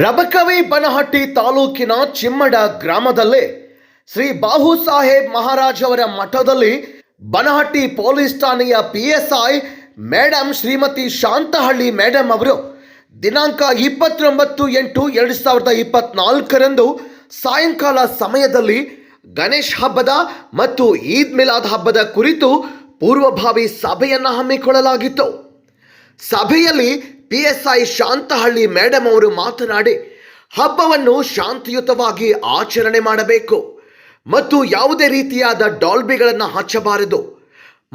ರಬಕವಿ ಬನಹಟ್ಟಿ ತಾಲೂಕಿನ ಚಿಮ್ಮಡ ಗ್ರಾಮದಲ್ಲಿ ಶ್ರೀ ಬಾಹು ಸಾಹೇಬ್ ಮಹಾರಾಜ್ ಅವರ ಮಠದಲ್ಲಿ ಬನಹಟ್ಟಿ ಪೊಲೀಸ್ ಠಾಣೆಯ P S I madam Shrimati Shantahalli madam ಅವರು ದಿನಾಂಕ ಇಪ್ಪತ್ತೊಂಬತ್ತು ಎಂಟು ಎರಡು ಸಾವಿರದ ಇಪ್ಪತ್ನಾಲ್ಕರಂದು ಸಾಯಂಕಾಲ ಸಮಯದಲ್ಲಿ ಗಣೇಶ್ ಹಬ್ಬದ ಮತ್ತು ಈದ್ ಮಿಲಾದ್ ಹಬ್ಬದ ಕುರಿತು ಪೂರ್ವಭಾವಿ ಸಭೆಯನ್ನು ಹಮ್ಮಿಕೊಳ್ಳಲಾಗಿತ್ತು. ಸಭೆಯಲ್ಲಿ ಪಿಎಸ್ಐ ಶಾಂತಹಳ್ಳಿ ಮೇಡಮ್ ಅವರು ಮಾತನಾಡಿ, ಹಬ್ಬವನ್ನು ಶಾಂತಿಯುತವಾಗಿ ಆಚರಣೆ ಮಾಡಬೇಕು ಮತ್ತು ಯಾವುದೇ ರೀತಿಯಾದ ಡಾಲ್ಬಿಗಳನ್ನು ಹಚ್ಚಬಾರದು.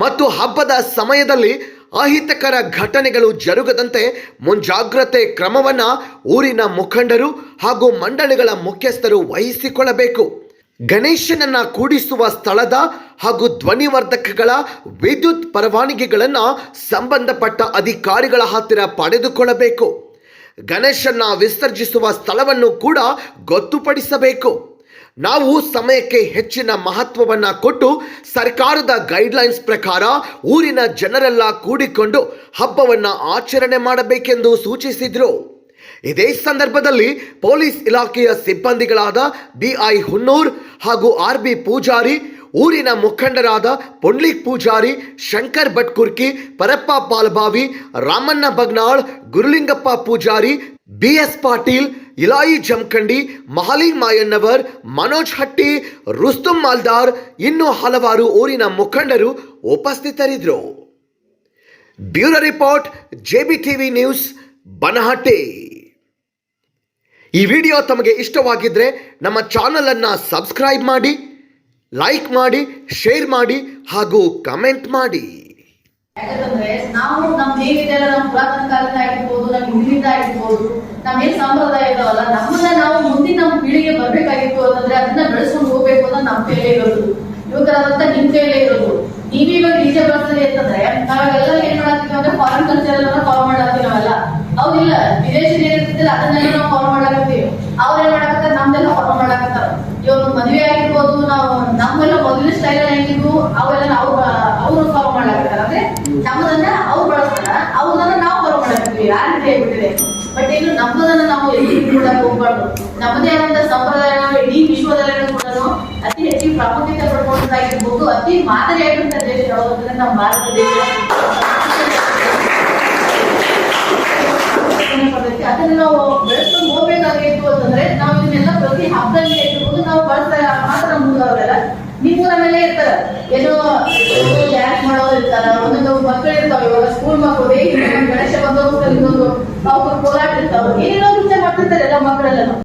ಮತ್ತು ಹಬ್ಬದ ಸಮಯದಲ್ಲಿ ಅಹಿತಕರ ಘಟನೆಗಳು ಜರುಗದಂತೆ ಮುಂಜಾಗ್ರತೆ ಕ್ರಮವನ್ನು ಊರಿನ ಮುಖಂಡರು ಹಾಗೂ ಮಂಡಳಿಗಳ ಮುಖ್ಯಸ್ಥರು ವಹಿಸಿಕೊಳ್ಳಬೇಕು. ಗಣೇಶನನ್ನ ಕೂಡಿಸುವ ಸ್ಥಳದ ಹಾಗೂ ಧ್ವನಿವರ್ಧಕಗಳ ವಿದ್ಯುತ್ ಪರವಾನಗಿಗಳನ್ನು ಸಂಬಂಧಪಟ್ಟ ಅಧಿಕಾರಿಗಳ ಹತ್ತಿರ ಪಡೆದುಕೊಳ್ಳಬೇಕು. ಗಣೇಶನ್ನ ವಿಸರ್ಜಿಸುವ ಸ್ಥಳವನ್ನು ಕೂಡ ಗೊತ್ತುಪಡಿಸಬೇಕು. ನಾವು ಸಮಯಕ್ಕೆ ಹೆಚ್ಚಿನ ಮಹತ್ವವನ್ನು ಕೊಟ್ಟು ಸರ್ಕಾರದ ಗೈಡ್ಲೈನ್ಸ್ ಪ್ರಕಾರ ಊರಿನ ಜನರೆಲ್ಲ ಕೂಡಿಕೊಂಡು ಹಬ್ಬವನ್ನು ಆಚರಣೆ ಮಾಡಬೇಕೆಂದು ಸೂಚಿಸಿದರು. ಇದೇ ಸಂದರ್ಭದಲ್ಲಿ ಪೊಲೀಸ್ ಇಲಾಖೆಯ ಸಿಬ್ಬಂದಿಗಳಾದ ಬಿಐ ಹುನ್ನೂರ್ ಹಾಗೂ ಆರ್ ಬಿ ಪೂಜಾರಿ, ಊರಿನ ಮುಖಂಡರಾದ ಪುಂಡ್ಲಿಕ್ ಪೂಜಾರಿ, ಶಂಕರ್ ಭಟ್ಕುರ್ಕಿ, ಪರಪ್ಪ ಪಾಲ್ಬಾವಿ, ರಾಮಣ್ಣ ಬಗ್ನಾಳ್, ಗುರುಲಿಂಗಪ್ಪ ಪೂಜಾರಿ, ಬಿ ಎಸ್ ಪಾಟೀಲ್, ಇಲಾಯಿ ಜಮಖಂಡಿ, ಮಹಾಲಿ ಮಾಯಣ್ಣವರ್, ಮನೋಜ್ ಹಟ್ಟಿ, ರುಸ್ತುಂ ಮಾಲ್ದಾರ್ ಇನ್ನೂ ಹಲವಾರು ಊರಿನ ಮುಖಂಡರು ಉಪಸ್ಥಿತರಿದ್ದರು. Bureau report JB TV news, Banahatti. ಈ ವಿಡಿಯೋ ತಮಗೆ ಇಷ್ಟವಾಗಿದ್ದರೆ ನಮ್ಮ ಚಾನಲನ್ನು ಸಬ್ಸ್ಕ್ರೈಬ್ ಮಾಡಿ, ಲೈಕ್ ಮಾಡಿ, ಶೇರ್ ಮಾಡಿ ಹಾಗೂ ಕಮೆಂಟ್ ಮಾಡಿ. ಯಾಕಂತಂದ್ರೆ ನಾವು ನಮ್ದು ಏನಿದೆಯಲ್ಲ ನಮ್ಮ ಪುರಾತನ ಕಾಲದ ಆಗಿರ್ಬೋದು ನಮ್ ಹಿಂದಿನಿಂದ ಆಗಿರ್ಬೋದು ನಮ್ ಏನ್ ಸಂಪ್ರದಾಯ ಇದಾವಲ್ಲ, ನಮ್ಮನ್ನ ನಾವು ಮುಂದಿನ ನಮ್ಮ ಪೀಳಿಗೆ ಬರ್ಬೇಕಾಗಿತ್ತು ಅಂತಂದ್ರೆ ಅದನ್ನ ಬೆಳೆಸ್ಕೊಂಡು ಹೋಗ್ಬೇಕು ಅಂತ ನಮ್ಮ ಕೈಲೇ ಇರೋದು. ಯುವಕರಾದಂತ ನಿಮ್ ಕೈಲೇ ಇರೋದು. ನೀವೀಗ ಡಿಜೆ ಬರ್ತೀರಿ ಅಂತಂದ್ರೆ ನಾವೆಲ್ಲ ಏನ್ ಮಾಡ್ತೀವಿ ಅಂದ್ರೆ ಫಾರಿನ್ ಕಲ್ಚರ್ ಎಲ್ಲ ಫಾಲೋ ಮಾಡತ್ತೀವಿ ನಾವೆಲ್ಲ ಹೌದಿಲ್ಲ ವಿದೇಶಿ ಏನಿರ್ತಿಲ್ಲ ಅದನ್ನೆಲ್ಲ ನಾವು ಫಾಲೋ ಮಾಡಕತ್ತೀವಿ. ಅವ್ರ ಏನ್ ಮಾಡಕತ್ತಾರ? ನಮ್ದೆಲ್ಲ ಫಾಲೋ ಮಾಡಕತ್ತಾರ. ಇವಾಗ ಮದ್ವೆ ಆಗಿರ್ಬೋದು, ನಾವು ನಮ್ಮೆಲ್ಲ ಮೊದಲಿನ ಸ್ಟೈಲ್ ಹೆಂಗಿದ್ವು ಅವೆಲ್ಲ ನಾವು, ಅವರು ಫಾಲೋ ಮಾಡಾಕತ್ತಾರ. ಅಂದ್ರೆ ನಮ್ಮದನ್ನ ಅವ್ರು ಬಳಸ್ತಾರ, ಅವ್ರನ್ನ ನಾವು ಫಾಲೋ ಮಾಡಕತ್ತೀವಿ. ಆ ರೀತಿ ಆಗ್ಬಿಟ್ಟಿದೆ ಬಟ್ ಇನ್ನು ನಮ್ಮದನ್ನ ನಾವು ಎಲ್ಲಿ ಬಿಟ್ಕೊಡಕ್ ಹೋಗ್ಬಾರ್ದು. ನಮ್ಮದೇ ಆದಂತ ಸಂಪ್ರದಾಯ ಇಡೀ ವಿಶ್ವದಲ್ಲೇ ಕೂಡ ಅತಿ ಹೆಚ್ಚಿಗೆ ಪ್ರಾಮುಖ್ಯತೆ ಪಡ್ಕೊಂಡಾಗಿರ್ಬೋದು ಅತಿ ಮಾದರಿಯಾಗಿರುವಂತ ದೇಶ. ಯಾವುದು ನಮ್ಮ ಭಾರತ ದೇಶ. ಅದನ್ನ ನಾವು ಬೆಳೆಸ್ಕೊಂಡು ಹೋಗ್ಬೇಕಾಗಿತ್ತು ಅಂತಂದ್ರೆ ನಾವು ಇದನ್ನೆಲ್ಲ ಪ್ರತಿ ಹಬ್ಬದಲ್ಲಿ ಆಗಿರ್ಬೋದು ನಾವು ಬಳಸ್ತಾ ಮಾತ್ರ ಮುಂದವರೆಲ್ಲ ನಿಮ್ಮ ಮೇಲೆ ಇರ್ತಾರ. ಏನೋ ಡ್ಯಾನ್ಸ್ ಮಾಡೋರು ಇರ್ತಾರ. ಒಂದೊಂದು ಮಕ್ಕಳು ಇರ್ತಾವ. ಇವಾಗ ಸ್ಕೂಲ್ ಮಕ್ಕಳು ಗಣೇಶ ಬಂದೋಗ್ತಾರೆ ಇನ್ನೊಂದು ಅವ್ರು ಕೋಲಾಟ ಇರ್ತಾವ. ಏನೇನೋ ವಿಚಾರ ಮಾಡ್ತಿರ್ತಾರೆ ಎಲ್ಲ ಮಕ್ಕಳೆಲ್ಲ